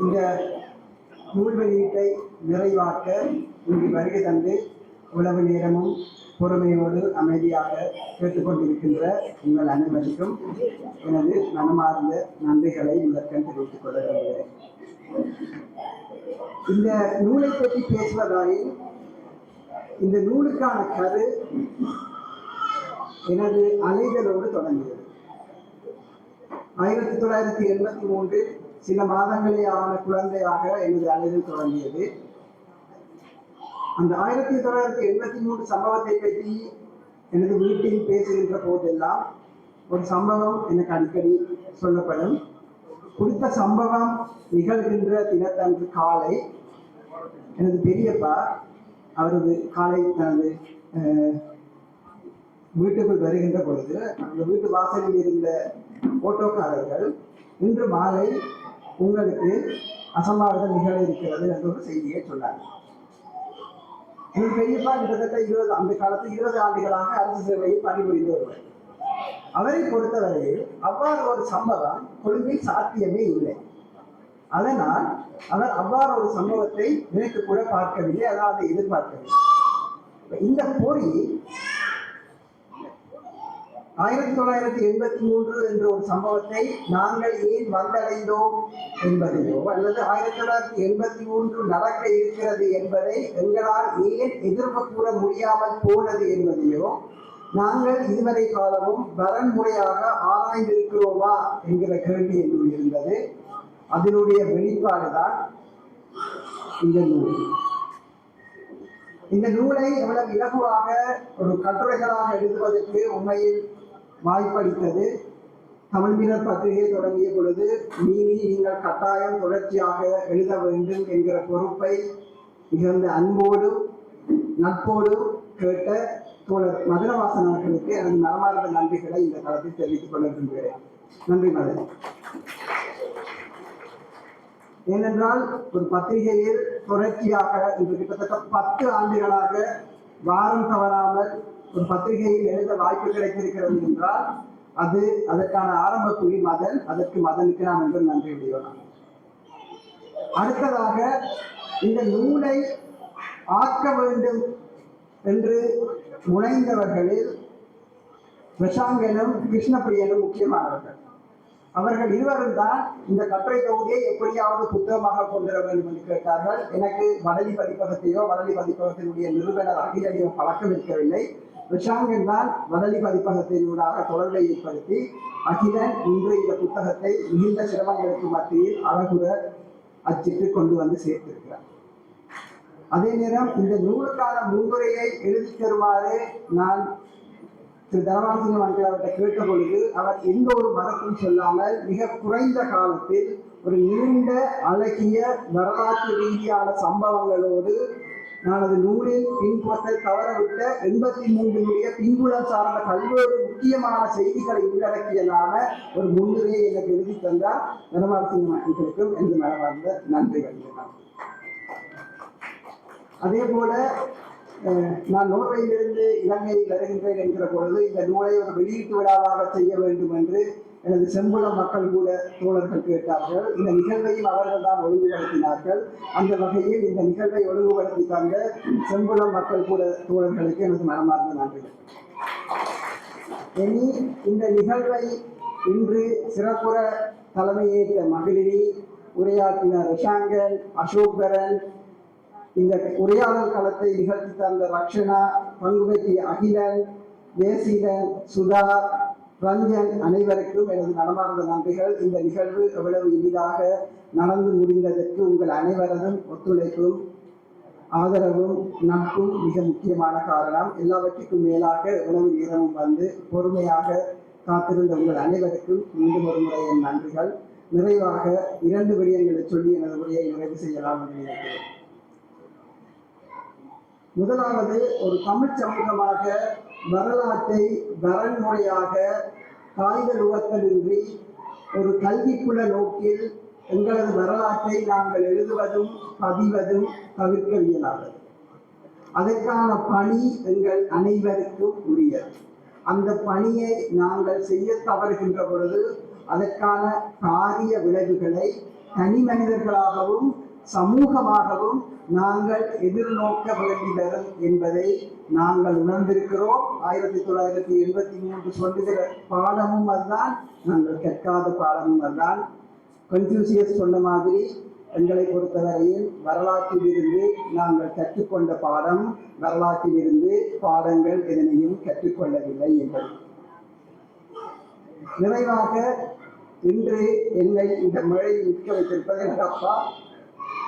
இந்த நூல் வெளியீட்டை நிறைவாக்க இங்கு வருகை தந்து உழவு நேரமும் பொறுமையோடு அமைதியாக கேட்டுக்கொண்டிருக்கின்ற உங்கள் அனைவருக்கும் எனது மனமார்ந்த நன்றிகளை முதற்கண் தெரிவித்துக் கொள்ள விரும்புகிறேன் இந்த நூலை பற்றி பேசுவதாய் இந்த நூலுக்கான கரு எனது அலைதலோடு தொடங்கியது. ஆயிரத்தி தொள்ளாயிரத்தி எண்பத்தி மூன்றில் சில மாதங்களே ஆன குழந்தையாக எனது அலைதல் தொடங்கியது. அந்த ஆயிரத்தி தொள்ளாயிரத்தி எண்பத்தி மூன்று சம்பவத்தை பற்றி எனது வீட்டில் பேசுகின்ற போதெல்லாம் ஒரு சம்பவம் எனக்கு அடிக்கடி சொல்லப்படும். குறித்த சம்பவம் நிகழ்கின்ற தினத்தன்று காலை எனது பெரியப்பா அவரது காலை தனது வீட்டுக்குள் வருகின்ற பொழுது அந்த வீட்டு வாசலில் இருந்த ஓட்டோக்காரர்கள் இன்று மாலை உங்களுக்கு அசம்பாவிதம் நிகழ இருக்கிறது என்ற ஒரு செய்தியை சொன்னார் என் பெரியப்பா கிட்டத்தட்ட இருபது அந்த காலத்தில் இருபது ஆண்டுகளாக அரசு சேவையில் பணிபுரிந்து வருவார் அவரை பொறுத்தவரையில் அவ்வாறு ஒரு சம்பவம் கொழும்பில் சாத்தியமே இல்லை. அதனால் அவர் அவ்வாறு ஒரு சம்பவத்தை நினைத்து கூட பார்க்கவில்லை அதாவது எதிர்பார்க்கவில்லை. இந்த பொறி ஆயிரத்தி தொள்ளாயிரத்தி எண்பத்தி மூன்று என்ற ஒரு சம்பவத்தை நாங்கள் ஏன் வந்தடைந்தோம் என்பதையோ அல்லது ஆயிரத்தி தொள்ளாயிரத்தி எண்பத்தி மூன்று நடக்க இருக்கிறது என்பதை எங்களால் ஏன் எதிர்ப்பு கூற முடியாமல் போனது என்பதையோ நாங்கள் இதுவரை காலமும் வரன்முறையாக ஆராய்ந்திருக்கிறோமா என்கிற கேள்வி என்னுடைய இருந்தது. அதனுடைய வெளிப்பாடுதான் இந்த நூல். இந்த நூலை எவ்வளவு இலகுவாக ஒரு கட்டுரைகளாக எழுதுவதற்கு உண்மையில் வாய்ப்பளித்தது. தமிழ் வீரர் பத்திரிகை தொடங்கிய பொழுது மீனி நீங்கள் கட்டாயம் தொடர்ச்சியாக எழுத வேண்டும் என்கிற பொறுப்பை மிகுந்த அன்போடும் நட்போடும் கேட்ட தோழர் மதுரவாசன் அவர்களுக்கு எனது மனமார்ந்த நன்றிகளை இந்த காலத்தில் தெரிவித்துக் கொள்ள விரும்புகிறேன் நன்றி மதன் ஏனென்றால் ஒரு பத்திரிகையில் தொடர்ச்சியாக இன்று கிட்டத்தட்ட பத்து ஆண்டுகளாக வாரம் தவறாமல் ஒரு பத்திரிகையில் எழுத வாய்ப்பு கிடைத்திருக்கிறது என்றால் அது அதற்கான ஆரம்ப புள்ளி மதன் அதற்கு மதனுக்கு நான் என்று நன்றி விடுவேன் அடுத்ததாக இந்த நூலை ஆக்க வேண்டும் என்று முனைந்தவர்களில் பிரசாங்கனும் கிருஷ்ணப்பிரியனும் முக்கியமானவர்கள். அவர்கள் இருவரும் தான் இந்த கட்டுரை தொகுதியை எப்படியாவது புத்தகமாக கொண்டு வர வேண்டும் என்று கேட்டார்கள். எனக்கு வடலி பதிப்பகத்தையோ வடலி பதிப்பகத்தினுடைய நிறுவனர் அகிலடியோ பழக்கம் இருக்கவில்லை. விஷாங்கன் என்றால் வடலி பதிப்பகத்தினூடாக தொடர்பை ஏற்படுத்தி அகிலன் இன்று இந்த புத்தகத்தை மிகுந்த சிரமங்களுக்கு மத்தியில் அழகுற அச்சிட்டு கொண்டு வந்து சேர்த்திருக்கிறார். அதே நேரம் இந்த நூலுக்கான முன்முறையை எழுதி தருமாறு நான் திரு தனபாலசிங்கம் அவர்கள் அவர்கிட்ட கேட்ட பொழுது அவர் எந்த ஒரு மரத்தும் சொல்லாமல் மிக குறைந்த காலத்தில் ஒரு நீண்ட அழகிய வரலாற்று ரீதியான சம்பவங்களோடு நான் அது நூலில் பின்புறத்தை தவறவிட்ட எண்பத்தி மூன்றினுடைய பின்புலம் சார்ந்த பல்வேறு முக்கியமான செய்திகளை உள்ளடக்கியதான ஒரு முன்னுரையை எனக்கு எழுதி தந்தார் தனபாலசிங்கம் என்று எனது மனமார்ந்த நன்றிகள் அதே போல அஹ், நான் நோர்வையிலிருந்து இலங்கை வருகின்றேன் என்கிற பொழுது இந்த நூலை ஒரு வெளியீட்டு விழாவாக செய்ய வேண்டும் என்று எனது செம்புல மக்கள் கூட தோழர்கள் கேட்டார்கள். இந்த நிகழ்வையும் அவர்கள் தான் ஒழுங்குபடுத்தினார்கள் அந்த வகையில் இந்த நிகழ்வை ஒழுங்குபடுத்தி தந்த செம்புல மக்கள் கூட தோழர்களுக்கு எனது மனமார்ந்த நன்றிகள் இனி இந்த நிகழ்வை இன்று சிறப்புற தலைமையேற்ற மகளிரி உரையாற்றின ரிஷாங்கன் அசோகரன் இந்த உரையாடல் களத்தை நிகழ்த்தி தந்த ரக்ஷனா பங்கு அகிலன் தேசிகன் சுதா ரஞ்சன் அனைவருக்கும் எனது மனமார்ந்த நன்றிகள். இந்த நிகழ்வு எவ்வளவு இனிதாக நடந்து முடிந்ததற்கு உங்கள் அனைவரதும் ஒத்துழைப்பும் ஆதரவும் நட்பும் மிக முக்கியமான காரணம். எல்லாவற்றுக்கும் மேலாக உணவு நேரமும் வந்து பொறுமையாக காத்திருந்த உங்கள் அனைவருக்கும் மீண்டும் ஒரு முறை என் நன்றிகள். நிறைவாக இரண்டு விடயங்களை சொல்லி எனது உரையை நிறைவு செய்யலாம் என்று நினைக்கிறேன். முதலாவது ஒரு தமிழ் சமூகமாக வரலாற்றை வரன்முறையாக காகித உவத்தலின்றி ஒரு கல்விக்குள்ள நோக்கில் எங்களது வரலாற்றை நாங்கள் எழுதுவதும் பதிவதும் தவிர்க்க இயலாதது. அதற்கான பணி எங்கள் அனைவருக்கும் உரியது. அந்த பணியை நாங்கள் செய்ய தவறுகின்ற பொழுது அதற்கான காரிய விளைவுகளை தனி மனிதர்களாகவும் சமூகமாகவும் நாங்கள் எதிர்நோக்க வேண்டி வரும் என்பதை நாங்கள் உணர்ந்திருக்கிறோம். ஆயிரத்தி தொள்ளாயிரத்தி எண்பத்தி மூன்று சொல்லுகிற பாடமும் அதுதான் நாங்கள் கற்காத பாடமும் அதுதான். கன்ஃபியூசியஸ் சொன்ன மாதிரி எங்களை பொறுத்தவரையில் வரலாற்றில் இருந்து நாங்கள் கற்றுக்கொண்ட பாடம் வரலாற்றிலிருந்து பாடங்கள் எதனையும் கற்றுக்கொள்ளவில்லை என்பது. நிறைவாக இன்று என்னை இந்த மழை நிற்க வைத்திருப்பது எங்கள் அப்பா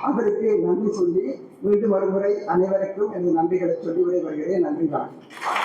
அவருக்கு நன்றி சொல்லி மீண்டும் ஒருமுறை அனைவருக்கும் எனது நன்றிகளை சொல்லி வருகிறேன் நன்றி வணக்கம்